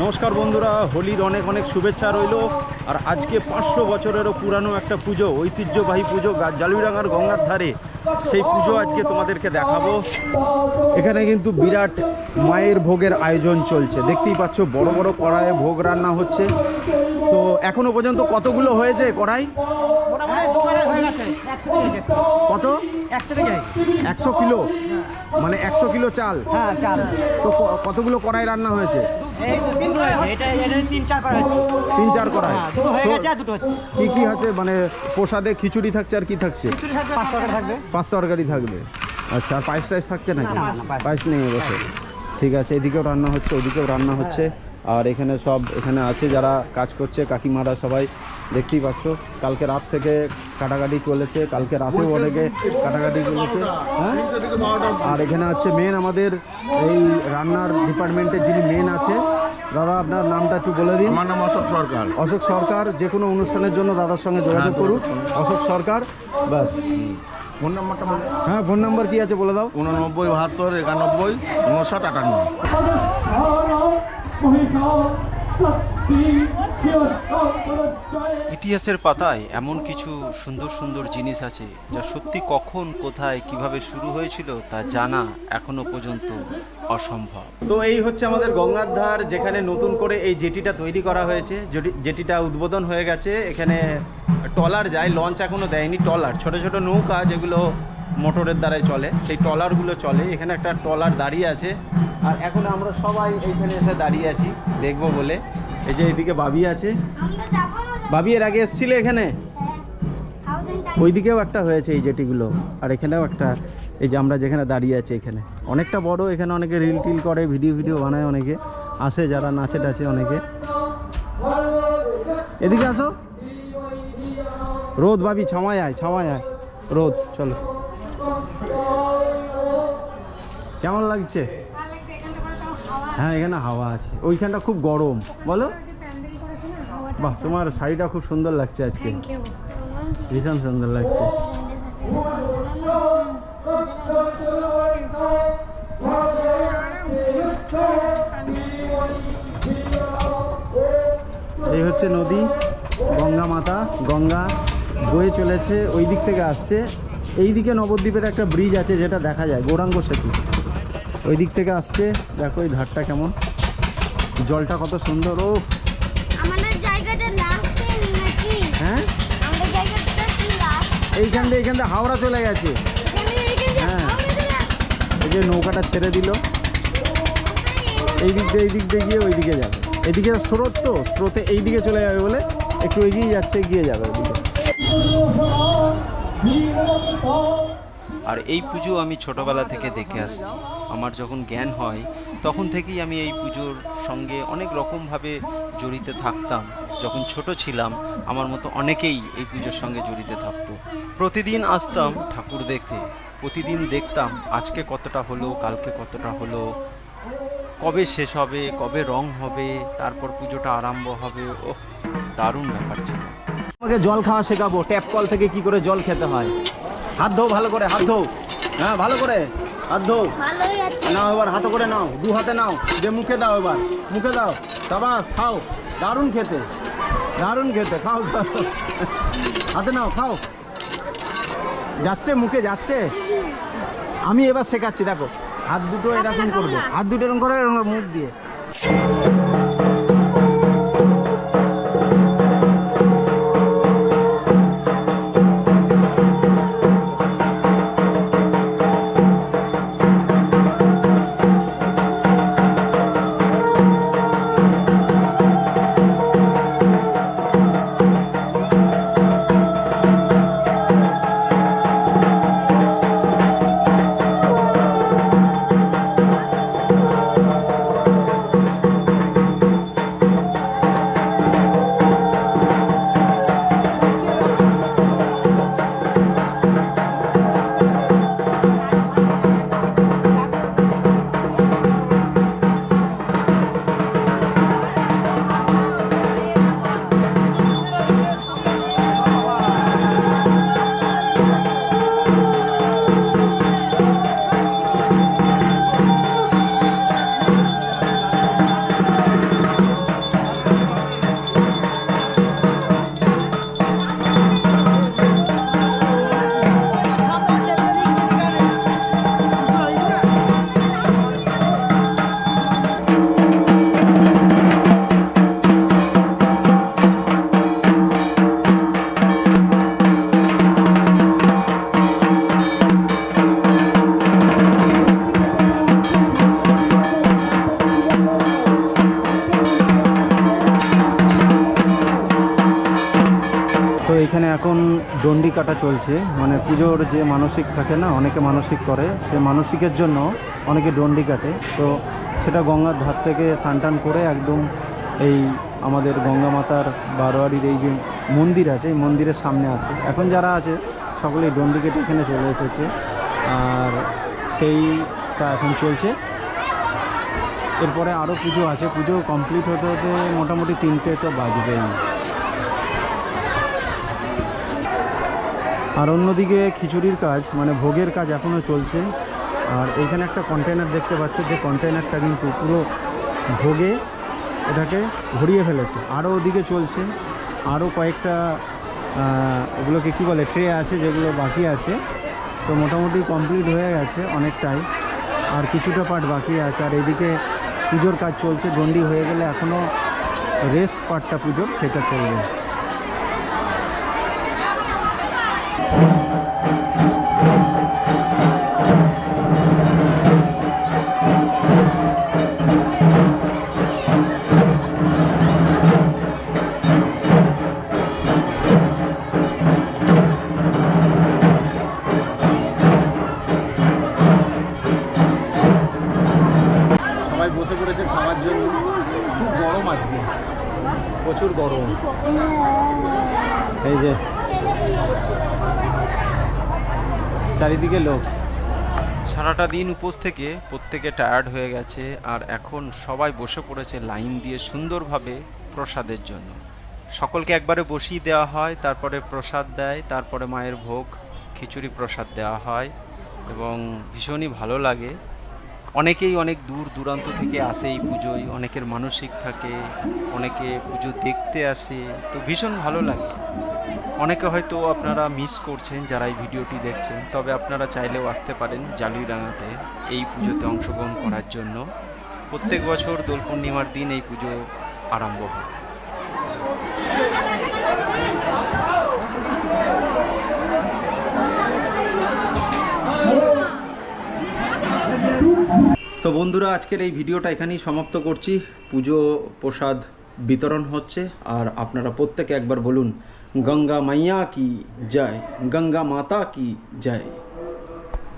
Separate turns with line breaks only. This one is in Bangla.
নমস্কার বন্ধুরা হোলির অনেক অনেক শুভেচ্ছা রইল। আর আজকে পাঁচশো বছরেরও পুরানো একটা পুজো ঐতিহ্যবাহী পুজো জালুইডাঙ্গার গঙ্গার ধারে। সেই পুজো আজকে তোমাদেরকে দেখাবো। এখানে কিন্তু বিরাট মায়ের ভোগের আয়োজন চলছে। দেখতেই পাচ্ছ বড় বড় কড়াইয়ে ভোগ রান্না হচ্ছে। তো এখনও পর্যন্ত কতগুলো হয়েছে কড়াই? কত?
একশো
কিলো? মানে একশো কিলো চাল?
হ্যাঁ চাল।
তো কতগুলো কড়াই রান্না হয়েছে?
তিন চার
কড়াই
হ্যাঁ হয়ে।
কি কি হচ্ছে? মানে প্রসাদে খিচুড়ি থাকছে আর কি থাকছে?
পাঁচ
তরকারি থাকবে। আচ্ছা আর পায়েস টাইস থাকছে নাকি?
পায়েস।
পায়েস নেই এবছর ঠিক আছে এদিকেও রান্না হচ্ছে ওদিকেও রান্না হচ্ছে। আর এখানে সব এখানে আছে যারা কাজ করছে কাকিমারা সবাই। দেখতেই পাচ্ছ কালকে রাত থেকে কাটাকাটি চলেছে কালকে রাতেও অনেকে কাটাকাটি চলেছে। হ্যাঁ? আর এখানে হচ্ছে মেন আমাদের এই রান্নার ডিপার্টমেন্টের যিনি মেন আছে দাদা আপনার নামটা একটু বলে দিন।
আমার নাম অশোক সরকার।
অশোক সরকার যে কোনো অনুষ্ঠানের জন্য দাদার সঙ্গে যোগাযোগ করুন। অশোক সরকার ব্যাস।
ফোন নাম্বারটা
হ্যাঁ ফোন নাম্বার কি আছে বলে দাও।
উননব্বই বাহাত্তর একানব্বই উনষাট আটান্ন।
ইতিহাসের পাতায় এমন কিছু সুন্দর সুন্দর জিনিস আছে যা সত্যি কখন, কোথায়, কীভাবে শুরু হয়েছিল তা জানা এখনও পর্যন্ত অসম্ভব।
তো এই হচ্ছে আমাদের গঙ্গার ধার যেখানে নতুন করে এই জেটিটা তৈরি করা হয়েছে। জেটিটা উদ্বোধন হয়ে গেছে। এখানে টলার যায়, লঞ্চ এখনও দেয়নি টলার ছোট ছোট নৌকা যেগুলো মোটরের দ্বারাই চলে সেই টলারগুলো চলে এখানে একটা টলার দাঁড়িয়ে আছে। আর এখন আমরা সবাই এইখানে এসে দাঁড়িয়ে আছি দেখব বলে। এই যে এইদিকে বাবি আছে। বাবি এর আগে এসেছিলে এখানে? ওইদিকেও একটা হয়েছে এই জেটিগুলো আর এখানেও একটা। এই যে আমরা যেখানে দাঁড়িয়ে আছি এখানে। অনেকটা বড় এখানে অনেকে রিল টিল করে ভিডিও ভিডিও বানায় অনেকে। আসে যারা নাচে টাচে অনেকে। এদিকে আসো। রোদ ভাবি ছামায় আয় ছামায় আয়। রোদ চলো। কেমন লাগছে? হ্যাঁ এখানে হাওয়া আছে। ওইখানটা খুব গরম। বলো। বাহ তোমার শাড়িটা খুব সুন্দর লাগছে আজকে। ভীষণ সুন্দর লাগছে। এই হচ্ছে নদী গঙ্গা মাতা। গঙ্গা বয়ে চলেছে ওই দিক থেকে আসছে। এই দিকে নবদ্বীপের একটা ব্রিজ আছে যেটা দেখা যায় গৌরাঙ্গ সেতু। ওই দিক থেকে আসছে। দেখো এই ধারটা কেমন। জলটা কত সুন্দর ও হ্যাঁ? এইখান দিয়ে এইখান দিয়ে হাওড়া চলে গেছে। হ্যাঁ। এই যে নৌকাটা ছেড়ে দিল। এই দিক দিয়ে এই দিক দিয়ে গিয়ে ওই দিকে যাবে। এদিকে স্রোত তো স্রোতে এই দিকে চলে যাবে বলে একটু এগিয়ে যাচ্ছে এগিয়ে যাবে ওইদিকে।
আর এই পুজো আমি ছোটবেলা থেকে দেখে আসছি। আমার যখন জ্ঞান হয়, তখন থেকেই আমি এই পুজোর সঙ্গে অনেক রকমভাবে জড়িত থাকতাম। যখন ছোট ছিলাম, আমার মতো অনেকেই এই পুজোর সঙ্গে জড়িত থাকতো। প্রতিদিন আসতাম ঠাকুর দেখতে, প্রতিদিন দেখতাম আজকে কতটা হলো, কালকে কতটা হলো, কবে শেষ হবে, কবে রং হবে, তারপর পুজোটা আরম্ভ হবে। ও দারুণ ব্যাপার ছিল।
আমাকে জল খাওয়া শেখাবো, ট্যাপ কল থেকে কি করে জল খেতে হয়? হাত ধো ভালো করে, হাত ধো হ্যাঁ ভালো করে। হাত ধো। নাও এবার হাতে করে নাও দু হাতে নাও যে মুখে দাও এবার মুখে দাও। সাবাস খাও দারুণ খেতে দারুণ খেতে খাও হাতে নাও খাও। যাচ্ছে মুখে যাচ্ছে। আমি এবার শেখাচ্ছি দেখো হাত দুটো এরকম করবে হাত দুটো এরকম করে এরকম করে মুখ দিয়ে। দণ্ডি কাটা চলছে। মানে পুজোর যে মানসিক থাকে না, অনেকে মানসিক করে। সে মানসিকের জন্য অনেকে ডন্ডি কাটে। তো সেটা গঙ্গার ধার থেকে স্নান করে একদম এই আমাদের গঙ্গা মাতার বারোয়ারির এই যে মন্দির আছে, এই মন্দিরের সামনে আসে এখন যারা আছে, সকলেই দণ্ডি কেটে এখানে চলে এসেছে। আর সেইটা এখন চলছে। এরপরে আরও পুজো আছে। পুজো কমপ্লিট হতে হতে মোটামুটি তিনটে তো বাজবেই। আর অন্যদিকে খিচুড়ির কাজ মানে ভোগের কাজ এখনও চলছে। আর এখানে একটা কন্টেনার দেখতে পাচ্ছ, যে কন্টেনারটা কিন্তু পুরো ভোগে এটাকে ভরিয়ে ফেলেছে। আরও ওদিকে চলছে আরও কয়েকটা ওগুলোকে কী বলে ট্রে আছে যেগুলো বাকি আছে। তো মোটামুটি কমপ্লিট হয়ে গেছে অনেকটাই। আর কিছুটা পার্ট বাকি আছে। আর এদিকে পুজোর কাজ চলছে, গন্ডি হয়ে গেলে এখনও রেস্ট পার্টটা পুজোর সেটা চলবে সবাই বসে পড়েছে খাওয়ার জন্য। খুব গরম আজকে। প্রচুর গরম। এই যে। চারিদিকে লোক।
সারাটা দিন উপোস থেকে প্রত্যেকে টায়ার্ড হয়ে গেছে আর এখন সবাই বসে পড়েছে লাইন দিয়ে সুন্দরভাবে প্রসাদের জন্য। সকলকে একবারে বসিয়ে দেওয়া হয়, তারপরে প্রসাদ দেয়, তারপরে মায়ের ভোগ, খিচুড়ি প্রসাদ দেওয়া হয় এবং ভীষণই ভালো লাগে। অনেকেই অনেক দূর দূরান্ত থেকে আসে এই পুজোয়, অনেকের মানসিক থাকে, অনেকে পুজো দেখতে আসে, তো ভীষণ ভালো লাগে। অনেকে হয়তো আপনারা মিস করছেন যারা এই ভিডিওটি দেখছেন, তবে আপনারা চাইলেও আসতে পারেন জালুইডাঙ্গাতে এই পুজোতে অংশগ্রহণ করার জন্য। প্রত্যেক বছর দোল পূর্ণিমার দিন এই পুজো আরম্ভ হয়।
তো বন্ধুরা, আজকের এই ভিডিওটা এখানেই সমাপ্ত করছি। পুজো প্রসাদ বিতরণ হচ্ছে, আর আপনারা প্রত্যেকে একবার বলুন গঙ্গা মাইয়া কি জয় গঙ্গা মাতা কি জয়